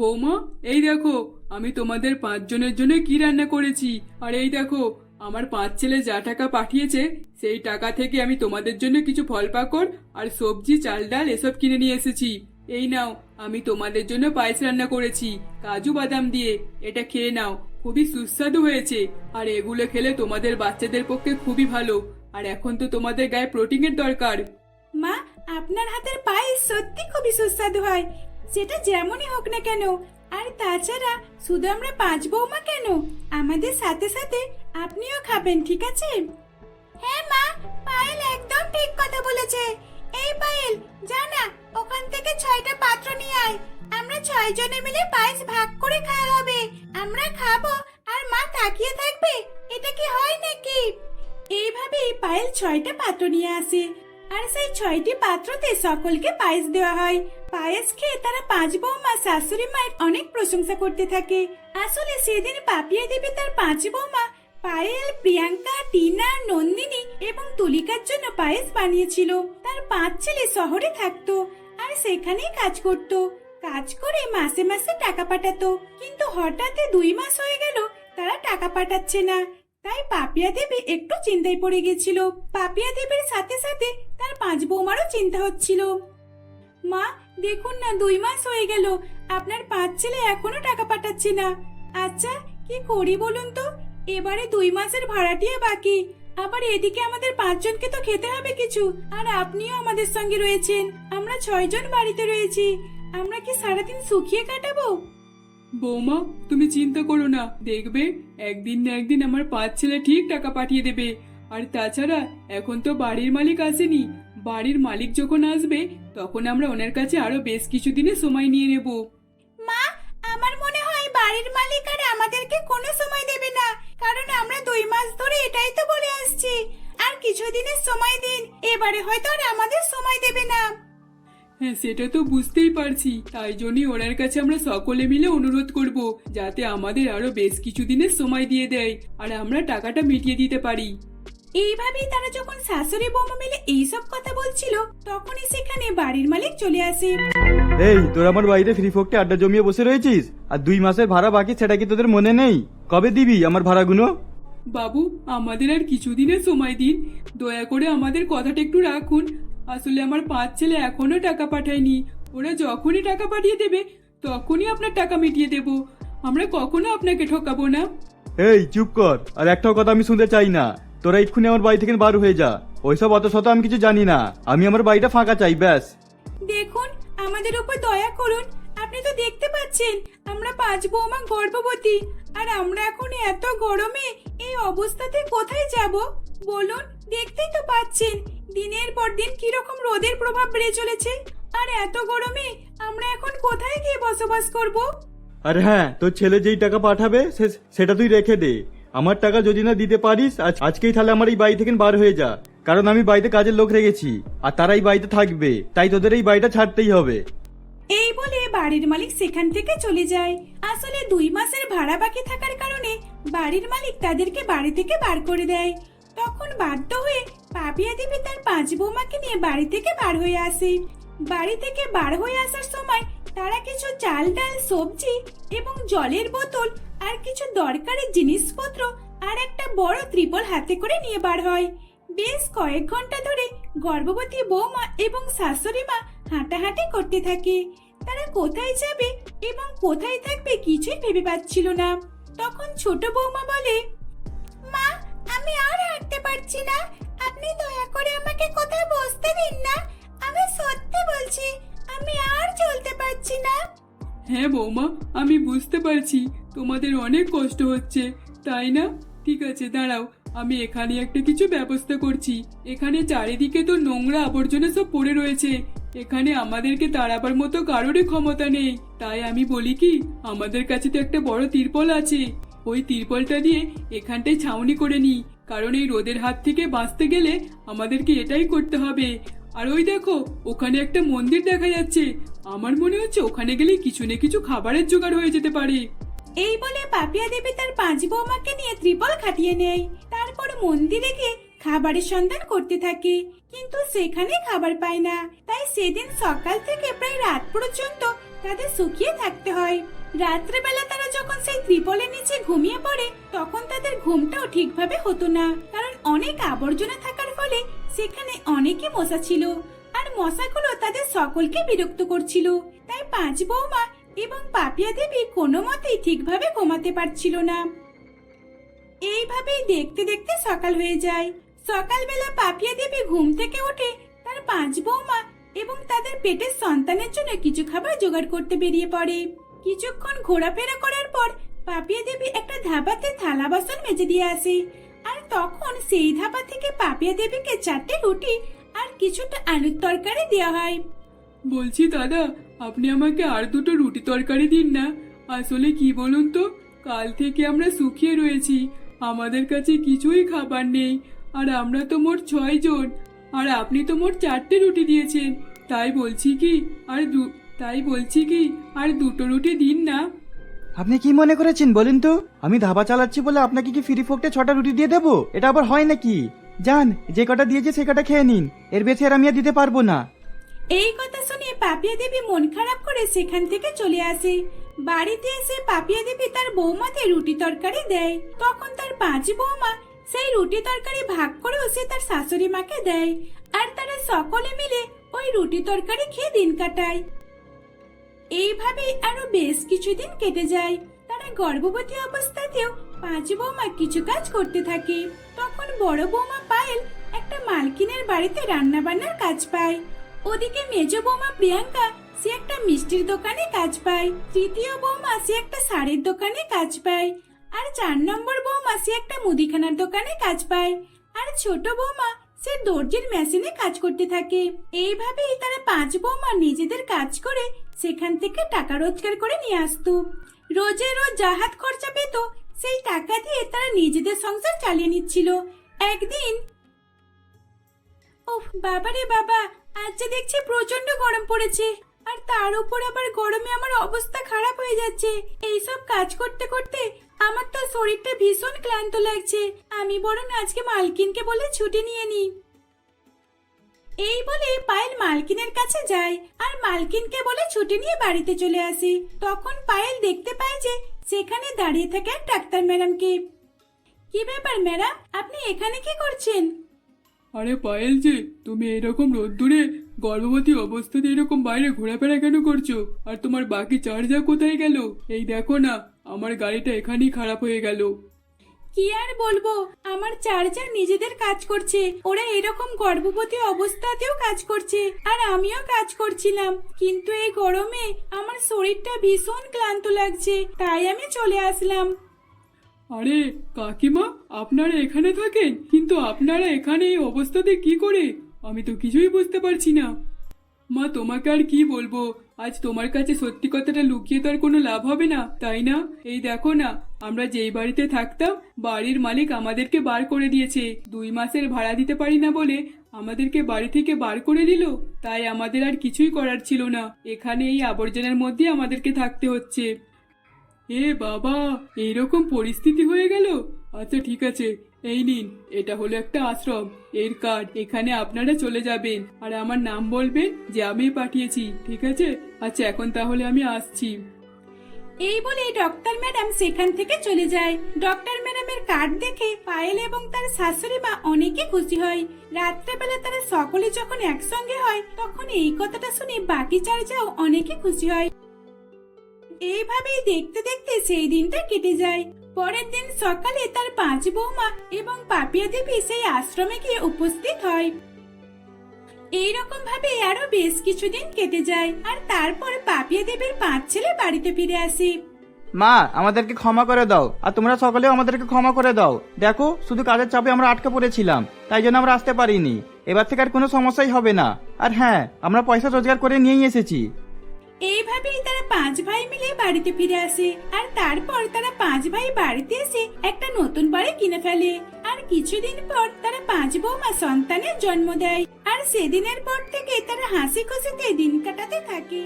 বৌমা, এই দেখো, আমি তোমাদের পাঁচজনের জন্য কি রান্না করেছি? আর এই দেখো, আমার পাঁচ ছেলে যা টাকা পাঠিয়েছে, সেই টাকা থেকে আমি তোমাদের জন্য কিছু ফল পাকড় আর সবজি, চাল ডাল এসব কিনে নিয়ে এসেছি। এই নাও, আমি তোমাদের জন্য পায়েস রান্না করেছি, কাজু বাদাম দিয়ে। এটা খেয়ে নাও, খুবই সুস্বাদু হয়েছে। আর এগুলো খেলে তোমাদের বাচ্চাদের পক্ষে খুবই ভালো। আর এখন তো তোমাদের গায়ে প্রোটিনের দরকার। মা, আপনার হাতের পায়েস সত্যি খুবই সুস্বাদু হয়। সেটা যেমনই হোক না কেন। আর তাছাড়া শুধু আমরা পাঁচ বৌমা কেন? আমাদের সাথে সাথে আপনিও খাবেন, ঠিক আছে? হ্যাঁ মা, পায়েল একদম ঠিক কথা বলেছে। এই পায়েল জানা ওখান থেকে ছয়টা পাত্র নিয়ে আয়। আমরা ছয় জনে মিলে পায়েস ভাগ করে খাওয়া হবে। আমরা খাব আর মা তাকিয়ে থাকবে, এটা কি হয় নাকি? এইভাবেই পায়েল ছয়টা পাত্র নিয়ে আসে। আর সেই ছয়টি পাত্রতে সকলকে পায়েস দেওয়া হয়। পায়েস খেয়ে তারা পাঁচ বৌমা শাশুড়ি মায়ের অনেক প্রশংসা করতে থাকে। আসলে সেদিন পাপিয়া দেবী তার পাঁচ বৌমা পায়েল, প্রিয়াঙ্কা, টিনা, নন্দিনী এবং তুলিকার জন্য পায়েস বানিয়েছিল। তার পাঁচ ছেলে শহরে থাকতো আর সেখানেই কাজ করত। কাজ করে মাসে মাসে টাকা পাঠাতো। কিন্তু হঠাৎ দুই মাস হয়ে গেল, তারা টাকা পাঠাচ্ছে না। তাই পাপিয়া দেবী একটু চিন্তায় পড়ে গেছিল। পাপিয়া দেবীর সাথে সাথে তার পাঁচ বৌমারও চিন্তা হচ্ছিল। মা, দেখুন না, দুই মাস হয়ে গেল। আপনার পাঁচ ছেলে এখনও টাকা পাঠাচ্ছে না। আচ্ছা কি করি বলুন তো? এবারে দুই মাসের ভাড়াটিয়া বাকি। আবার এদিকে আমাদের পাঁচজনকে তো খেতে হবে কিছু। আর আপনিও আমাদের সঙ্গে রয়েছেন। আমরা ছয়জন বাড়িতে রয়েছি। আমরা কি সারাদিন শুকিয়ে কাটাবো? বৌমা, তুমি চিন্তা করো না। দেখবে, একদিন না একদিন আমার পাঁচ ছেলে ঠিক টাকা পাঠিয়ে দেবে। আর তাছাড়া, এখন তো বাড়ির মালিক আসেনি। বাড়ির মালিক যখন আসবে, তখন আমরা ওনার কাছে আরও বেশ কিছু দিনের সময় নিয়ে নেব। মা, আমার মনে হয় বাড়ির মালিক আর আমাদেরকে কোনো সময় দেবে না। কারণ আমরা দুই মাস ধরে এটাই তো বলে আসছি। আর কিছুদিনের সময় দিন, এবারে হয়তো আর আমাদের সময় দেবে না। হ্যাঁ সেটা তো বুঝতেই পারছি। তাই জন্যই ওনার কাছে আমরা সকলে মিলে অনুরোধ করব যাতে আমাদের আরও বেশ কিছু দিনের সময় দিয়ে দেয় আর আমরা টাকাটা মিটিয়ে দিতে পারি। এইভাবেই তারা যখন শাশুড়ি বৌমা মিলে এইসব কথা বলছিল তখনই সেখানে বাড়ির মালিক চলে আসে। এই তোর আমার বাড়িতে ফ্রি ফোকটে আড্ডা জমিয়ে বসে রয়েছিস? আর দুই মাসের ভাড়া বাকি সেটা কি তোদের মনে নেই? কবে দিবি আমার ভাড়াগুলো? বাবু আমাদের আর কিছুদিনের সময় দিন। দয়া করে আমাদের কথাটা একটু রাখুন। আসলে আমার পাঁচ ছেলে এখনও টাকা পাঠায়নি। ওরা যখনই টাকা পাঠিয়ে দেবে তখনই আপনার টাকা মিটিয়ে দেব। আমরা কখনো আপনাকে ঠকাবো না। এই চুপ কর। আর একটাও কথা আমি শুনতে চাই না। তোরা এক্ষুনি আমার বাড়ি থেকে বার হয়ে যা। ওইসব অত শত আমি কিছু জানি না। আমি আমার বাড়িটা ফাঁকা চাই ব্যাস। দেখুন আমাদের উপর দয়া করুন। আপনি তো দেখতে পাচ্ছেন আমরা পাঁচ বৌমা গর্ভবতী। আর আমরা এখন এত গরমে এই অবস্থাতে কোথায় যাব? বলুন দেখতেই তো পাচ্ছেন। দিনের পর দিন কীরকম রোদের প্রভাব বেড়ে চলেছে? আর এত গরমে আমরা এখন কোথায় গিয়ে বসবাস করব? আর হ্যাঁ তোর ছেলে যেই টাকা পাঠাবে সে- সেটা তুই রেখে দে। আমার টাকা যদি না দিতে পারিস আজ আজকেই তাহলে আমার এই বাড়ি থেকে বার হয়ে যা। কারণ আমি বাড়িতে কাজের লোক রেখেছি আর তারা এই বাড়িতে থাকবে তাই তোদের এই বাড়িটা ছাড়তেই হবে। এই বলে বাড়ির মালিক সেখান থেকে চলে যায়। আসলে দুই মাসের ভাড়া বাকি থাকার কারণে বাড়ির মালিক তাদেরকে বাড়ি থেকে বার করে দেয়। তখন বাধ্য হয়ে পাপিয়া দেবী তার পাঁচ বৌমাকে নিয়ে বাড়ি থেকে বার হয়ে আসে। বাড়ি থেকে বার হয়ে আসার সময় তারা কিছু চাল, ডাল, সবজি এবং জলের বোতল আর কিছু দরকারি জিনিসপত্র আর একটা বড় ত্রিপল হাতে করে নিয়ে বার হয়। বেশ কয়েক ঘণ্টা ধরে গর্ভবতী বৌমা এবং শাশুড়ি মা হাঁটাহাঁটি করতে থাকে। তারা কোথায় যাবে এবং কোথায় থাকবে কিছুই ভেবে পাচ্ছিল না। তখন ছোট বৌমা বলে, মা আমি আর হাঁটতে পারছি না। আপনি দয়া করে আমাকে কোথাও বসতে দিন না। আমি সত্যি বলছি, আমি আর চলতে পারছি না। হ্যাঁ বৌমা, আমি বুঝতে পারছি, তোমাদের অনেক কষ্ট হচ্ছে। তাই না? ঠিক আছে, দাঁড়াও, আমি এখানে একটা কিছু ব্যবস্থা করছি। এখানে চারিদিকে তো নোংরা আবর্জনা সব পড়ে রয়েছে। এখানে আমাদেরকে তাড়াবার মতো কারোরই ক্ষমতা নেই। তাই আমি বলি কি, আমাদের কাছে তো একটা বড় তিরপল আছে। ওই তিরপলটা দিয়ে এখানটায় ছাউনি করে নিই, কারণ এই রোদের হাত থেকে বাঁচতে গেলে আমাদেরকে এটাই করতে হবে। আর ওই দেখো, ওখানে একটা মন্দির দেখা যাচ্ছে। আমার মনে হচ্ছে ওখানে গেলে কিছু না কিছু খাবারের জোগাড় হয়ে যেতে পারে। এই বলে পাপিয়া দেবী তার পাঁচ বৌমাকে নিয়ে ত্রিপল খাটিয়ে নেয়। তারপর মন্দিরে গিয়ে খাবারের সন্ধান করতে থাকে। কিন্তু সেখানে খাবার পায় না। তাই সেদিন সকাল থেকে প্রায় রাত পর্যন্ত তাদের শুকিয়ে থাকতে হয়। রাত্রেবেলা তারা যখন সেই ত্রিপলের নিচে ঘুমিয়ে পড়ে, তখন তাদের ঘুমটাও ঠিকভাবে হতো না। কারণ অনেক আবর্জনা থাকার ফলে সেখানে অনেকই মশা ছিল আর মশাগুলো তাদের সকলকে বিরক্ত করছিল। তাই পাঁচ বৌমা এবং পাপিয়া দেবী কোনো মতেই ঠিকভাবে ঘুমাতে পারছিল না। এইভাবেই দেখতে দেখতে সকাল হয়ে যায়। সকালবেলা পাপিয়া দেবী ঘুম থেকে উঠে তার পাঁচ বৌমা এবং তাদের পেটের সন্তানের জন্য কিছু খাবার জোগাড় করতে বেরিয়ে পড়ে। কিছুক্ষণ ঘোরাফেরা করার পর পাপিয়া দেবী একটা ধাবাতে থালা বাসন মেজে দিয়ে আসে। আর তখন সেই ধাবা থেকে পাপিয়া দেবীকে চারটে রুটি আর কিছুটা আলুর তরকারি দেওয়া হয়। বলছি, দাদা, আপনি আমাকে আর দুটো রুটি তরকারি দিন না। আসলে কি বলুন তো, কাল থেকে আমরা শুকিয়ে রয়েছি। আমাদের কাছে কিছুই খাবার নেই। আর আমরা তো মোট ছয় জন আর আপনি তো মোট চারটে রুটি দিয়েছেন। তাই বলছি কি, আর তাই বলছি কি আর দুটো রুটি দিন না। আপনি কি মনে করেছেন বলেন তো? আমি ধাবা চালাচ্ছি বলে আপনাকে কি ফ্রি ফোকটে ছটা রুটি দিয়ে দেবো? এটা আবার হয় নাকি? যান যে কটা দিয়েছে সে কটা খেয়ে নিন। এর বেশি আর আমি আর দিতে পারব না। এই কথা শুনে পাপিয়া দেবী মন খারাপ করে সেখান থেকে চলে আসে। বাড়িতে এসে পাপিয়া দেবী তার বৌমাকে রুটি তরকারি দেয়। তখন তার পাঁচ বৌমা সেই রুটি তরকারি ভাগ করেও সে তার শাশুড়ি মাকে দেয়। আর তারা সকলে মিলে ওই রুটি তরকারি খেয়ে দিন কাটায়। এইভাবেই আরও বেশ কিছুদিন কেটে যায়। তারা গর্ভবতী অবস্থাতেও পাঁচ বৌমা কিছু কাজ করতে থাকে। তখন বড় বৌমা পায়েল একটা মালকিনের বাড়িতে রান্না বান্নার কাজ পায়। ওদিকে মেজ বৌমা প্রিয়াঙ্কা সে একটা মিষ্টির দোকানে কাজ পায়। তৃতীয় বৌমা সে একটা শাড়ির দোকানে কাজ পায়। আর চার নম্বর বৌমা সে একটা মুদিখানার দোকানে কাজ পায়। আর ছোট বৌমা সে দর্জির মেশিনে কাজ করতে থাকে। এইভাবেই তারা পাঁচ বৌমা নিজেদের কাজ করে সেখান থেকে টাকা রোজগার করে নিয়ে আসতো। রোজে রোজ জাহাজ খরচা পেত, সেই টাকা দিয়ে তারা নিজেদের সংসার চালিয়ে নিচ্ছিল। একদিন ওহ, বাবা রে বাবা, আজ যে দেখছি প্রচণ্ড গরম পড়েছে, আর তার উপর আবার গরমে আমার অবস্থা খারাপ হয়ে যাচ্ছে। এইসব কাজ করতে করতে আমার তো শরীরটা ভীষণ ক্লান্ত লাগছে। আমি বরং আজকে মালকিনকে বলে ছুটি নিয়ে নিই। এই বলে পায়েল মালকিনের কাছে যায় আর মালকিনকে বলে ছুটি নিয়ে বাড়িতে চলে আসে। তখন পায়েল দেখতে পায় যে সেখানে দাঁড়িয়ে থাকে ডাক্তার ম্যাডামকে। কি ব্যাপার ম্যাডাম, আপনি এখানে কি করছেন? আরে পায়েল যে, তুমি এরকম রোদ্দুরে গর্ভবতী অবস্থাতে এরকম বাইরে ঘোরাফেরা কেন করছ? আর তোমার বাকি চার্জার কোথায় গেল? এই দেখো না আমার গাড়িটা এখানেই খারাপ হয়ে গেল। কি আর বলব? আমার চার্জার নিজেদের কাজ করছে। ওরা এরকম গর্ভবতী অবস্থাতেও কাজ করছে। আর আমিও কাজ করছিলাম। কিন্তু এই গরমে আমার শরীরটা ভীষণ ক্লান্ত লাগছে। তাই আমি চলে আসলাম। আরে কাকিমা আপনারা এখানে থাকেন? কিন্তু আপনারা এখানে এই অবস্থাতে কি করে? আমি তো কিছুই বুঝতে পারছি না। মা, তোমাকে আর কি বলব? আজ তোমার কাছে সত্যি কথাটা লুকিয়ে তো আর কোনো লাভ হবে না, তাই না? এই দেখো না, আমরা যেই বাড়িতে থাকতাম, বাড়ির মালিক আমাদেরকে বার করে দিয়েছে। দুই মাসের ভাড়া দিতে পারি না বলে আমাদেরকে বাড়ি থেকে বার করে দিল? তাই আমাদের আর কিছুই করার ছিল না। এখানে এই আবর্জনার মধ্যে আমাদেরকে থাকতে হচ্ছে। এ বাবা, এইরকম পরিস্থিতি হয়ে গেল? আচ্ছা ঠিক আছে। এই নিন, এটা হলো একটা আশ্রম। এর কার্ড, এখানে আপনারা চলে যাবেন। আর আমার নাম বলবেন যে আমি পাঠিয়েছি, ঠিক আছে? আচ্ছা এখন তাহলে আমি আসছি। এই বলে ডক্টর ম্যাডাম সেখান থেকে চলে যায়। ডক্টর ম্যাডামের কার্ড দেখে পায়েল এবং তার শাশুড়ি মা অনেকে খুশি হয়। রাত্রেবেলা তারা সকলে যখন একসঙ্গে হয়, তখন এই কথাটা শুনে বাকি চারজাও অনেকে খুশি হয়। এইভাবেই দেখতে দেখতে সেই দিনটা কেটে যায়। পরের দিন সকালে তার পাঁচ বৌমা এবং পাপিয়া দেবী সেই আশ্রমে গিয়ে উপস্থিত হয়। এইরকম ভাবে আরও বেশ কিছুদিন কেটে যায় আর তারপর পাপিয়া দেবীর পাঁচ ছেলে বাড়িতে ফিরে আসে। মা, আমাদেরকে ক্ষমা করে দাও আর তোমরা সকলেও আমাদেরকে ক্ষমা করে দাও। দেখো, শুধু কাজের চাপে আমরা আটকে পড়েছিলাম, তাই জন্য আমরা আসতে পারিনি। এবার থেকে আর কোনো সমস্যাই হবে না। আর হ্যাঁ আমরা পয়সা রোজগার করে নিয়েই এসেছি। এইভাবেই তারা পাঁচ ভাই মিলে বাড়িতে ফিরে আসে, আর তারপর তারা পাঁচ ভাই বাড়িতে এসে একটা নতুন বাড়ি কিনে ফেলে। আর কিছুদিন পর তারা পাঁচ বৌমা সন্তানের জন্ম দেয়, আর সেদিনের পর থেকে তারা হাসি খুশিতে দিন কাটাতে থাকে।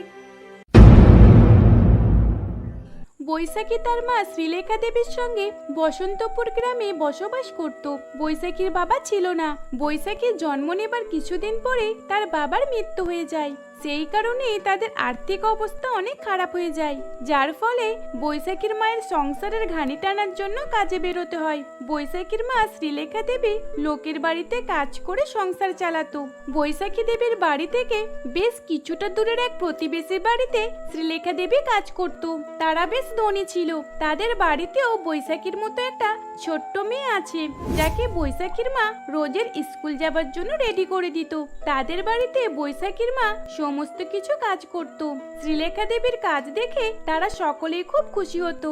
বৈশাখী তার মা শ্রীলেখা দেবীর সঙ্গে বসন্তপুর গ্রামে বসবাস করত। বৈশাখীর বাবা ছিল না। বৈশাখীর জন্ম নেবার কিছুদিন পরেই তার বাবার মৃত্যু হয়ে যায়। সেই কারণেই তাদের আর্থিক অবস্থা অনেক খারাপ হয়ে যায়, যার ফলে বৈশাখীর মায়ের সংসারের ঘানি টানার জন্য কাজে বেরোতে হয়। বৈশাখীর মা শ্রীলেখা দেবী লোকের বাড়িতে কাজ করে সংসার চালাতো। বৈশাখী দেবীর বাড়ি থেকে বেশ কিছুটা দূরের এক প্রতিবেশীর বাড়িতে শ্রীলেখা দেবী কাজ করত। তারা বেশ ধনী ছিল। তাদের বাড়িতেও বৈশাখীর মতো একটা ছোট্ট মেয়ে আছে, যাকে বৈশাখীর মা রোজের স্কুল যাবার জন্য রেডি করে দিত। তাদের বাড়িতে বৈশাখীর মা সমস্ত কিছু কাজ করত। শ্রীলেখা দেবীর কাজ দেখে তারা সকলেই খুব খুশি হতো।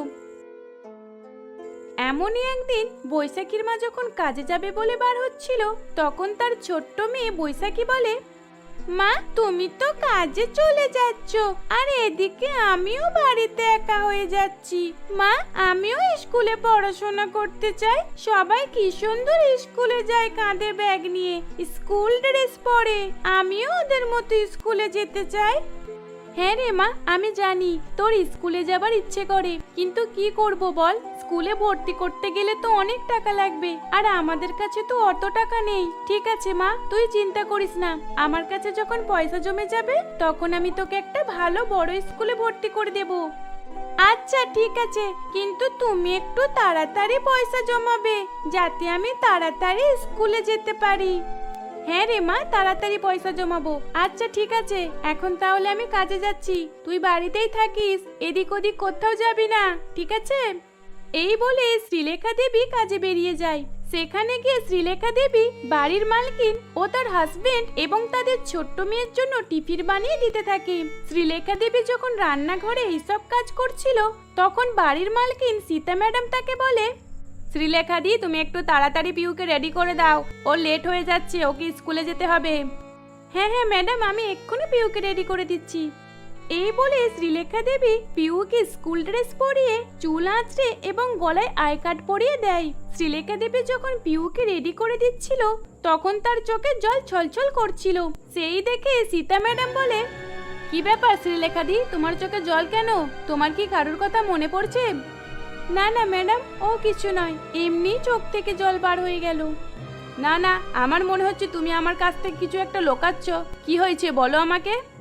এমনই একদিন বৈশাখীর মা যখন কাজে যাবে বলে বার হচ্ছিল, তখন তার ছোট্ট মেয়ে বৈশাখী বলে মা, তুমি তো কাজে চলে যাচ্ছ। আর এদিকে আমিও বাড়িতে একা হয়ে যাচ্ছি। মা, আমিও স্কুলে পড়াশোনা করতে চাই। সবাই কি সুন্দর স্কুলে যায় কাঁধে ব্যাগ নিয়ে। স্কুল ড্রেস পরে। আমিও ওদের মতো স্কুলে যেতে চাই। হ্যাঁ রে মা, আমি জানি, তোর স্কুলে যাবার ইচ্ছে করে। কিন্তু কি করব বল? স্কুলে ভর্তি করতে গেলে তো অনেক টাকা লাগবে, আর আমাদের কাছে তো অত টাকা নেই। ঠিক আছে মা, তুই চিন্তা করিস না। আমার কাছে যখন পয়সা জমে যাবে, তখন আমি তোকে একটা ভালো বড় স্কুলে ভর্তি করে দেব। আচ্ছা ঠিক আছে, কিন্তু তুমি একটু তাড়াতাড়ি পয়সা জমাবে, যাতে আমি তাড়াতাড়ি স্কুলে যেতে পারি। হ্যাঁ রে মা, তাড়াতাড়ি পয়সা জমাবো। আচ্ছা ঠিক আছে। এখন তাহলে আমি কাজে যাচ্ছি। তুই বাড়িতেই থাকিস, এদিক ওদিক কোথাও যাবি না, ঠিক আছে? এই বলে শ্রীলেখা দেবী কাজে বেরিয়ে যায়। সেখানে গিয়ে শ্রীলেখা দেবী বাড়ির মালকিন ও তার হাজবেন্ড এবং তাদের ছোট্ট মেয়ের জন্য টিফিন বানিয়ে দিতে থাকে। শ্রীলেখা দেবী যখন রান্নাঘরে এইসব কাজ করছিল, তখন বাড়ির মালকিন সীতা ম্যাডাম তাকে বলে শ্রীলেখা দি, তুমি একটু তাড়াতাড়ি পিউকে রেডি করে দাও। ও লেট হয়ে যাচ্ছে, ওকে স্কুলে যেতে হবে। হ্যাঁ হ্যাঁ ম্যাডাম আমি এক্ষুনি পিউকে রেডি করে দিচ্ছি। এই বলে শ্রীলেখা দেবী পিউকে স্কুল ড্রেস পরিয়ে, চুল আঁচড়ে এবং গলায় আই কার্ড পরিয়ে দেয়। শ্রীলেখা দেবী যখন পিউকে রেডি করে দিচ্ছিল, তখন তার চোখে জল ছলছল করছিল। সেই দেখে সীতা ম্যাডাম বলে, কি ব্যাপার শ্রীলেখা দি, তোমার চোখে জল কেন? তোমার কি কারোর কথা মনে পড়ছে? না না, ম্যাডাম, ও কিছু নয়। এমনি চোখ থেকে জল বার হয়ে গেল। না না, আমার মনে হচ্ছে তুমি আমার কাছ থেকে কিছু একটা লোকাচ্ছ। কি হয়েছে বলো আমাকে?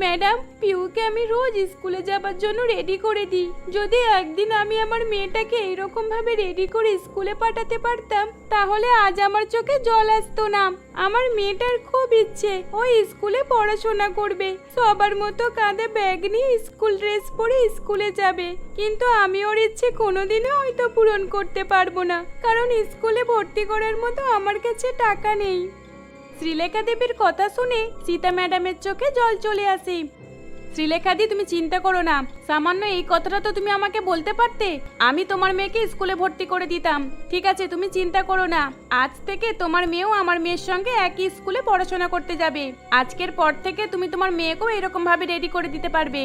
ম্যাডাম, পিউকে আমি রোজ স্কুলে যাবার জন্য রেডি করে দিই। যদি একদিন আমি আমার মেয়েটাকে এইরকম ভাবে রেডি করে স্কুলে পাঠাতে পারতাম, তাহলে আজ আমার চোখে জল আসতো না। আমার মেয়েটার খুব ইচ্ছে, ও স্কুলে পড়াশোনা করবে। সবার মতো কাঁধে ব্যাগ নিয়ে স্কুল ড্রেস পরে স্কুলে যাবে। কিন্তু আমি ওর ইচ্ছে কোনোদিনও হয়তো পূরণ করতে পারব না। কারণ স্কুলে ভর্তি করার মতো আমার কাছে টাকা নেই। শ্রীলেখা দেবীর কথা শুনে সীতা ম্যাডামের চোখে জল চলে আসে। শ্রীলেখা দি তুমি চিন্তা করো না। সামান্য এই কথাটা তো তুমি আমাকে বলতে পারতে। আমি তোমার মেয়েকে স্কুলে ভর্তি করে দিতাম। ঠিক আছে, তুমি চিন্তা করো না। আজ থেকে তোমার মেয়েও আমার মেয়ের সঙ্গে একই স্কুলে পড়াশোনা করতে যাবে। আজকের পর থেকে তুমি তোমার মেয়েকেও এরকম ভাবে রেডি করে দিতে পারবে।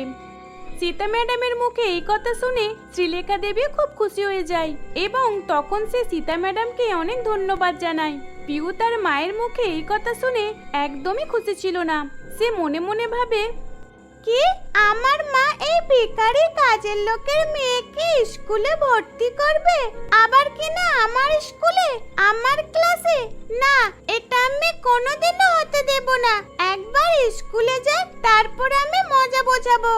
সীতা ম্যাডামের মুখে এই কথা শুনে শ্রীলেখা দেবী খুব খুশি হয়ে যায় এবং তখন সে সীতা ম্যাডামকে অনেক ধন্যবাদ জানায়। পিউ তার মায়ের মুখে এই কথা শুনে একদমই খুশি ছিল না। সে মনে মনে ভাবে, কি? আমার মা এই বেকারি কাজের লোকের মেয়েকে স্কুলে ভর্তি করবে? আবার কি না আমার স্কুলে? আমার ক্লাসে? না, এটা আমি কোনোদিনও হতে দেব না। একবার স্কুলে যাক তারপর আমি মজা বোঝাবো।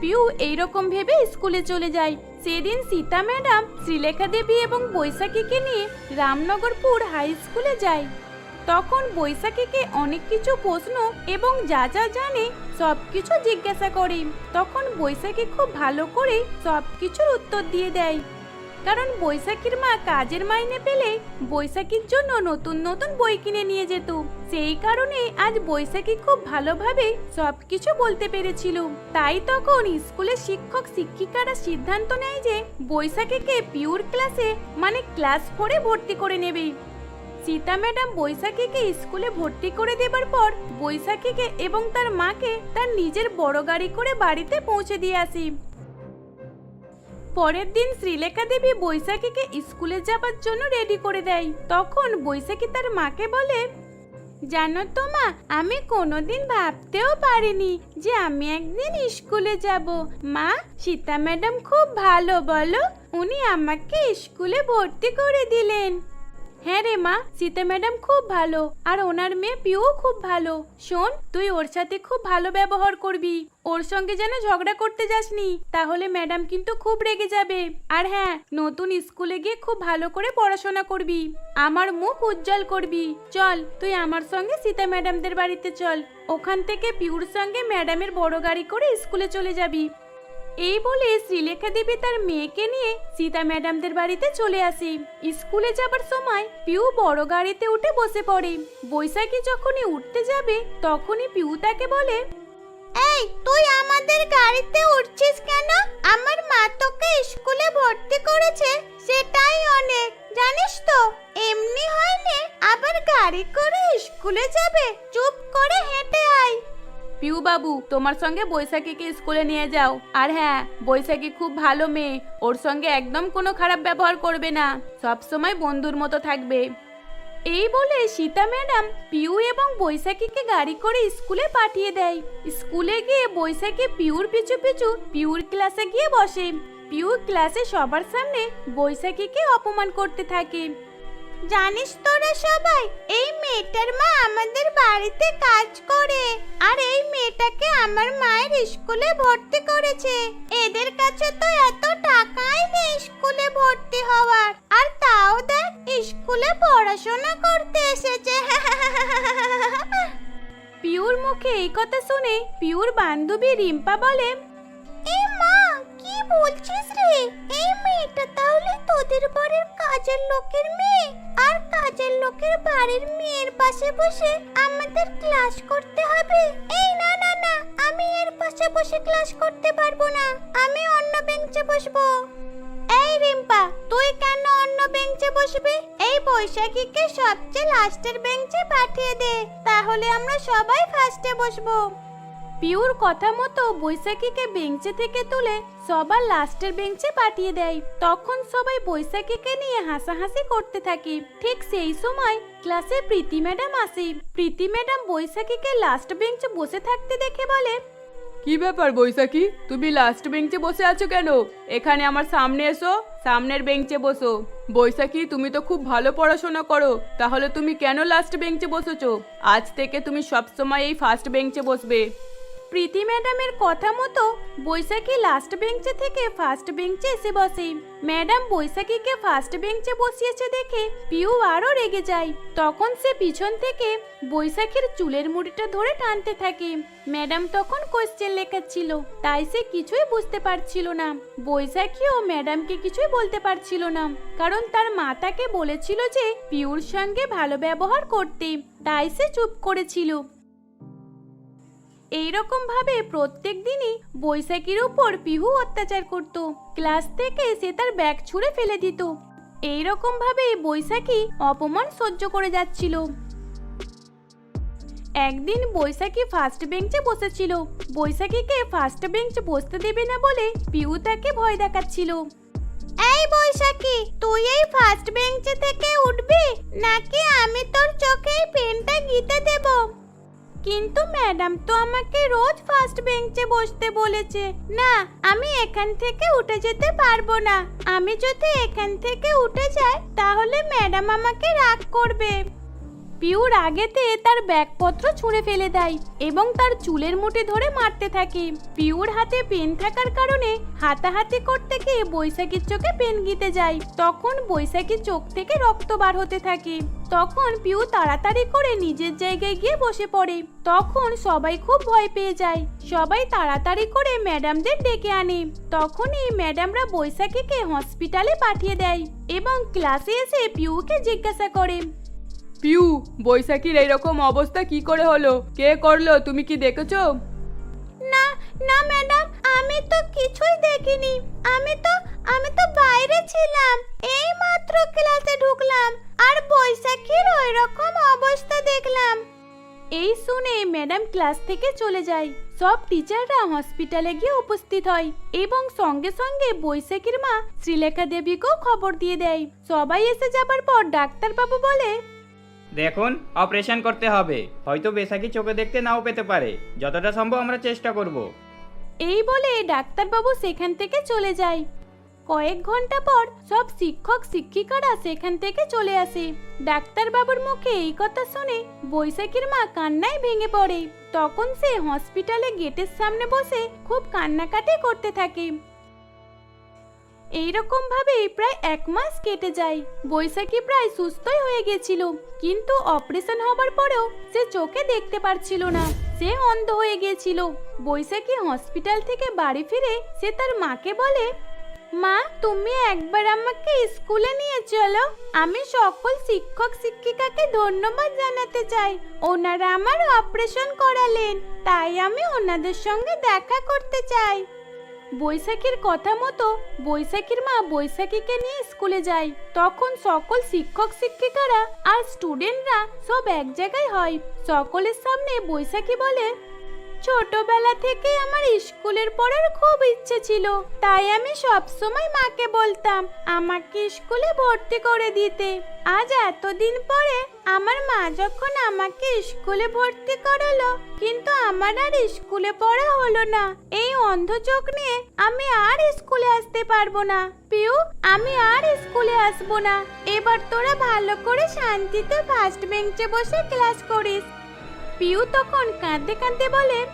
পিউ এইরকম ভেবে স্কুলে চলে যায়। সেদিন সীতা ম্যাডাম শ্রীলেখা দেবী এবং বৈশাখীকে নিয়ে রামনগরপুর হাই স্কুলে যায়। তখন বৈশাখীকে অনেক কিছু প্রশ্ন এবং যা যা জানে সব কিছু জিজ্ঞাসা করে। তখন বৈশাখী খুব ভালো করে সব কিছুর উত্তর দিয়ে দেয়। কারণ বৈশাখীর মা কাজের মাইনে পেলে বৈশাখীর জন্য নতুন নতুন বই কিনে নিয়ে যেত। সেই কারণে আজ বৈশাখী খুব ভালোভাবে সবকিছু বলতে পেরেছিল। তাই তখন স্কুলের শিক্ষক শিক্ষিকারা সিদ্ধান্ত নেয় যে বৈশাখীকে পিওর ক্লাসে মানে ক্লাস ফোরে ভর্তি করে নেবে। সীতা ম্যাডাম বৈশাখীকে স্কুলে ভর্তি করে দেবার পর বৈশাখীকে এবং তার মাকে তার নিজের বড় গাড়ি করে বাড়িতে পৌঁছে দিয়ে আসি। পরের দিন শ্রীলেখা দেবী বৈশাখীকে স্কুলে যাবার জন্য রেডি করে দেয়। তখন বৈশাখী তার মাকে বলে, জানো তো মা, আমি কোনোদিন ভাবতেও পারিনি যে আমি একদিন স্কুলে যাব। মা, সীতা ম্যাডাম খুব ভালো বলো। উনি আমাকে স্কুলে ভর্তি করে দিলেন। হ্যাঁ রে মা, সীতা ম্যাডাম খুব ভালো, আর ওনার মেয়ে পিও খুব ভালো। শোন, তুই ওর সাথে খুব ভালো ব্যবহার করবি। ওর সঙ্গে যেন ঝগড়া করতে যাসনি, তাহলে ম্যাডাম কিন্তু খুব রেগে যাবে। আর হ্যাঁ নতুন স্কুলে গিয়ে খুব ভালো করে পড়াশোনা করবি। আমার মুখ উজ্জ্বল করবি। চল, তুই আমার সঙ্গে সীতা ম্যাডামদের বাড়িতে চল। ওখান থেকে পিউর সঙ্গে ম্যাডামের বড় গাড়ি করে স্কুলে চলে যাবি। এই বলে শ্রীলেখা দেবী তার মেয়েকে নিয়ে সীতা ম্যাডামদের বাড়িতে চলে আসে। স্কুলে যাবার সময় পিউ বড় গাড়িতে উঠে বসে পড়ে। বৈশাখী যখনই উঠতে যাবে, তখনই পিউ তাকে বলে, এই, তুই আমাদের গাড়িতে উঠছিস কেন? আমার মা তোকে স্কুলে ভর্তি করেছে, সেটাই অনেক, জানিস তো? এমনি হয়নি, আবার গাড়ি করে স্কুলে যাবে? চুপ করে হেঁটে আয়। পিউ বাবু, তোমার সঙ্গে বৈশাখীকে স্কুলে নিয়ে যাও। আর হ্যাঁ বৈশাখী খুব ভালো মেয়ে, ওর সঙ্গে একদম কোনো খারাপ ব্যবহার করবে না। সব সময় বন্ধুর মতো থাকবে। এই বলে সীতা ম্যাডাম পিউ এবং বৈশাখীকে গাড়ি করে স্কুলে পাঠিয়ে দেয়। স্কুলে গিয়ে বৈশাখী পিউর পিছু পিছু পিউর ক্লাসে গিয়ে বসে। পিউ ক্লাসে সবার সামনে বৈশাখীকে অপমান করতে থাকে। জানিস তোরা সবাই, এই মেয়েটার মা আমাদের বাড়িতে কাজ করে আর এই মেয়েটাকে আমার মায়ের স্কুলে ভর্তি করেছে। এদের কাছে তো এত টাকাই নেই স্কুলে ভর্তি হওয়ার। আর তাও দেখ, স্কুলে পড়াশোনা করতে এসেছে। পিউর মুখে এই কথা শুনে পিউর বান্ধবী রিম্পা বলে, এ মা, কি বলছিস রে? এই মেয়েটা তাহলে তোদের বাড়ির কাজের লোকের মেয়ে? আর কাজের লোকের বাড়ির মেয়ের পাশে বসে আমাদের ক্লাস করতে হবে। এই না না না, আমি এর পাশে বসে ক্লাস করতে পারব না। আমি অন্য বেঞ্চে বসবো। এই রিম্পা, তুই কেন অন্য বেঞ্চে বসবি? এই বৈশাখীকে সবচেয়ে লাস্টের বেঞ্চে পাঠিয়ে দে। তাহলে আমরা সবাই ফার্স্টে বসবো। পিউর কথা মতো বৈশাখীকে বেঞ্চে থেকে তুলে সবার লাস্টের বেঞ্চে পাঠিয়ে দেয়। তখন সবাই বৈশাখীকে নিয়ে হাসাহাসি করতে থাকে। ঠিক সেই সময় ক্লাসে প্রীতি ম্যাডাম আসে। প্রীতি ম্যাডাম বৈশাখীকে লাস্ট বেঞ্চে বসে থাকতে দেখে বলে, কি ব্যাপার বৈশাখী? তুমি লাস্ট বেঞ্চে বসে আছো কেন? এখানে আমার সামনে এসো, সামনের বেঞ্চে বসো। বৈশাখী, তুমি তো খুব ভালো পড়াশোনা করো। তাহলে তুমি কেন লাস্ট বেঞ্চে বসেছো? আজ থেকে তুমি সবসময় এই ফার্স্ট বেঞ্চে বসবে। প্রীতি ম্যাডামের কথা মতো বৈশাখী লাস্ট বেঞ্চে থেকে ফার্স্ট বেঞ্চে এসে বসে। ম্যাডাম বৈশাখীকে ফার্স্ট বেঞ্চে বসিয়েছে দেখে পিউ আরও রেগে যায়। তখন সে পিছন থেকে বৈশাখীর চুলের মুড়িটা ধরে টানতে থাকে। ম্যাডাম তখন কোয়েশ্চেন লেখাচ্ছিল, তাই সে কিছুই বুঝতে পারছিল না। বৈশাখীও ম্যাডামকে কিছুই বলতে পারছিল না, কারণ তার মা তাকে বলেছিল যে পিউর সঙ্গে ভালো ব্যবহার করতে, তাই সে চুপ করেছিল। এইরকম ভাবে প্রত্যেক দিনই বৈশাখীর উপর পিহু অত্যাচার করত। ক্লাস থেকে সে তার ব্যাগ ছুঁড়ে ফেলে দিত। এইরকম ভাবে বৈশাখী অপমান সহ্য করে যাচ্ছিল। একদিন বৈশাখী ফার্স্ট বেঞ্চে বসেছিল। বৈশাখীকে ফার্স্ট বেঞ্চ বসতে দেবে না বলে পিউ তাকে ভয় দেখাচ্ছিল। এই বৈশাখী, তুই এই ফার্স্ট বেঞ্চে থেকে উঠবি? নাকি আমি তোর চোখে পেনটা গিতে দেবো? কিন্তু ম্যাডাম তো আমাকে রোজ ফার্স্ট বেঞ্চে বসতে বলেছে। না, আমি এখান থেকে উঠে যেতে পারব না। আমি যদি এখান থেকে উঠে যাই, তাহলে ম্যাডাম আমাকে রাগ করবে। পিউর আগেতে তার ব্যাগপত্র ছুঁড়ে ফেলে দেয় এবং তার চুলের মুঠি ধরে মারতে থাকে। পিউর হাতে পেন থাকার কারণে হাতাহাতি করতে গিয়ে বৈশাখীর চোখে পেন গিতে যায়। তখন বৈশাখীর চোখ থেকে রক্ত বার হতে থাকে। তখন পিউ তাড়াতাড়ি করে নিজের জায়গায় গিয়ে বসে পড়ে। তখন সবাই খুব ভয় পেয়ে যায়। সবাই তাড়াতাড়ি করে ম্যাডামদের ডেকে আনে। তখনই ম্যাডামরা বৈশাখীকে হসপিটালে পাঠিয়ে দেয় এবং ক্লাসে এসে পিউকে জিজ্ঞাসা করে। পিউ বৈশাখীর এইরকম অবস্থা কি করে হলো? কে করল? তুমি কি দেখেছ? না না ম্যাডাম আমি তো কিছুই দেখিনি। আমি তো আমি তো বাইরে ছিলাম এই মাত্র ক্লাসে ঢুকলাম আর বৈশাখীর ওই রকম অবস্থা দেখলাম। এই শুনে ম্যাডাম ক্লাস থেকে চলে যায়। সব টিচাররা হসপিটালে গিয়ে উপস্থিত হয় এবং সঙ্গে সঙ্গে বৈশাখীর মা শ্রীলেখা দেবীকেও খবর দিয়ে দেয়। সবাই এসে যাবার পর ডাক্তারবাবু বলে দেখুন অপারেশন করতে হবে। হয়তো বেশাকি চোখে দেখতে নাও পেতে পারে। যতটা সম্ভব আমরা চেষ্টা করব। এই বলে ডাক্তারবাবু সেখান থেকে চলে যায়। কয়েক ঘণ্টা পর সব শিক্ষক, শিক্ষিকারা সেখান থেকে চলে আসে। ডাক্তারবাবুর মুখে এই কথা শুনে বৈশাখীর মা কান্নায় ভেঙে পড়ে। তখন সে হসপিটালে গেটের সামনে বসে খুব কান্নাকাটি করতে থাকে। এইরকম ভাবে প্রায় এক মাস কেটে যায়। বৈশাখী প্রায় সুস্থই হয়ে গেছিল, কিন্তু অপারেশন হবার পরেও সে চোখে দেখতে পারছিল না। সে অন্ধ হয়ে গিয়েছিল বৈশাখী হসপিটাল থেকে বাড়ি ফিরে সে তার মাকে বলে, মা, তুমি একবার আমাকে স্কুলে নিয়ে চলো। আমি সকল শিক্ষক শিক্ষিকাকে ধন্যবাদ জানাতে চাই। ওনারা আমার অপারেশন করালেন। তাই আমি ওনাদের সঙ্গে দেখা করতে চাই। বৈশাখীর কথা মতো বৈশাখীর মা বৈশাখীকে নিয়ে স্কুলে যায়। তখন সকল শিক্ষক, শিক্ষিকারা আর স্টুডেন্টরা সব এক জায়গায় হয়। সকলের সামনে বৈশাখী বলে ছোটবেলা থেকে আমার স্কুলের পড়ার খুব ইচ্ছে ছিল। তাই আমি সব সময় মাকে বলতাম, আমাকে স্কুলে ভর্তি করে দিতে। আজ এতদিন পরে আমার মা যখন আমাকে স্কুলে ভর্তি করালো, কিন্তু আমার আর স্কুলে পড়া হলো না। এই অন্ধ চোখ নিয়ে আমি আর স্কুলে আসতে পারব না। পিউ, আমি আর স্কুলে আসব না। এবার তোরা ভালো করে শান্তিতে ফার্স্ট বেঞ্চে বসে ক্লাস করিস। পিউ তখন কাঁদতে কাঁদতে বলেন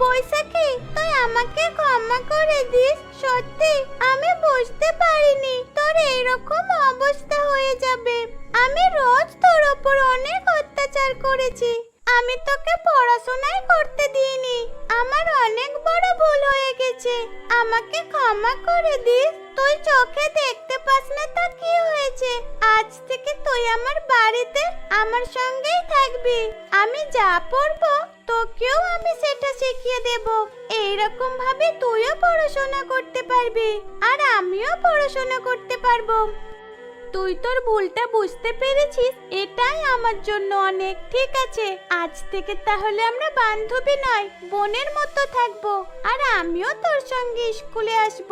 বৈশাখী, তুই আমাকে ক্ষমা করে দিস। সত্যি, আমি বুঝতে পারিনি তোর এরকম অবস্থা হয়ে যাবে। আমি রোজ তোর ওপর অনেক অত্যাচার করেছি। আমি তোকে পড়াশোনাই করতে দিইনি। আমার অনেক বড় ভুল হয়ে গেছে। আমাকে ক্ষমা করে দিস। তুই চোখে দেখতে পাস না তা কি হয়েছে। আজ থেকে তুই আমার বাড়িতে আমার সঙ্গেই থাকবি। আমি যা পড়ব, তোকেও আমি সেটা শিখিয়ে দেব। এইরকম ভাবে তুইও পড়াশোনা করতে পারবি। আর আমিও পড়াশোনা করতে পারব। তুই তোর ভুলটা বুঝতে পেরেছিস, এটাই আমার জন্য অনেক, ঠিক আছে? আজ থেকে তাহলে আমরা বান্ধবী নয়, বোনের মতো থাকব, আর আমিও তোর সঙ্গে স্কুলে আসব।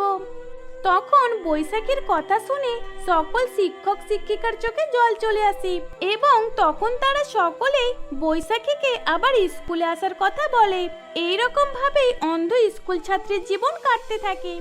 তখন বৈশাখীর কথা শুনে সকল শিক্ষক শিক্ষিকার চোখে জল চলে আসে, এবং তখন তারা সকলেই বৈশাখীকে আবার স্কুলে আসার কথা বলে। এইরকম ভাবেই অন্ধ স্কুল ছাত্রীর জীবন কাটতে থাকে।